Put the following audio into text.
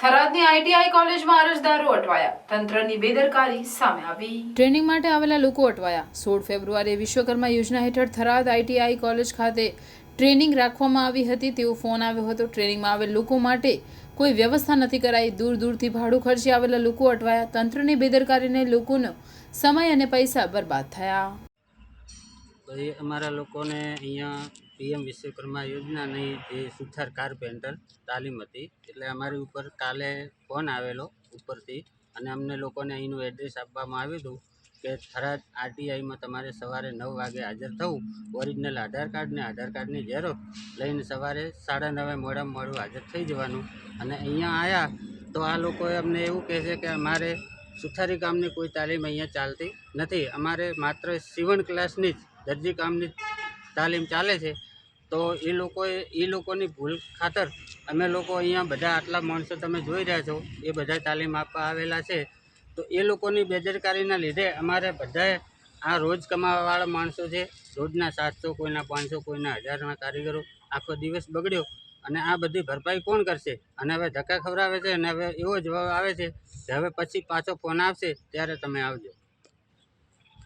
થરાદની ITI કોલેજમાં અરજદારો અટવાયા. તંત્રની બેદરકારી સામે આવી. ટ્રેનિંગ માટે આવેલા લોકો અટવાયા. સોળ ફેબ્રુઆરીએ વિશ્વકર્મા યોજના હેઠળ થરાદ આઈટીઆઈ કોલેજ ખાતે ટ્રેનિંગ રાખવામાં આવી હતી. તેવો ફોન આવ્યો હતો, ટ્રેનિંગમાં આવેલ લોકો માટે કોઈ વ્યવસ્થા નથી કરાઈ. દૂર દૂરથી ભાડું ખર્ચી આવેલા લોકો અટવાયા. તંત્રની બેદરકારીને લોકોનો સમય અને પૈસા બરબાદ થયા. તો એ અમારા લોકોને અહીંયા પીએમ વિશ્વકર્મા યોજનાની જે સુથાર કાર્પેન્ટર તાલીમ હતી, એટલે અમારી ઉપર કાલે ફોન આવેલો ઉપરથી અને અમને લોકોને અહીંનું એડ્રેસ આપવામાં આવ્યું હતું કે થરાદ આરટીઆઈમાં તમારે સવારે નવ વાગે હાજર થવું. ઓરિજિનલ આધાર કાર્ડ ને આધાર કાર્ડની ઝેરોક્ષ લઈને સવારે સાડા નવે મોડામાં મોડું હાજર થઈ જવાનું. અને અહીંયા આવ્યા તો આ લોકોએ અમને એવું કહે છે કે અમારે સુથારી ગામની કોઈ તાલીમ અહીંયા ચાલતી નથી. અમારે માત્ર સીવણ ક્લાસની જ દરજી કામની તાલીમ ચાલે છે, તો એ લોકોએ, એ લોકોની ભૂલ ખાતર અમે લોકો અહીંયા બધા આટલા માણસો તમે જોઈ રહ્યા છો, એ બધા તાલીમ આપવા આવેલા છે. તો એ લોકોની બેદરકારીના લીધે અમારે બધાએ આ રોજ કમાવાવાળા માણસો છે, રોજના સાતસો, કોઈના પાંચસો, કોઈના હજારના કારીગરો આખો દિવસ બગડ્યો અને આ બધી ભરપાઈ કોણ કરશે? અને હવે ધક્કા ખવડાવે છે અને હવે એવો જવાબ આવે છે, કે હવે પછી પાછો ફોન આવશે, ત્યારે તમે આવજો.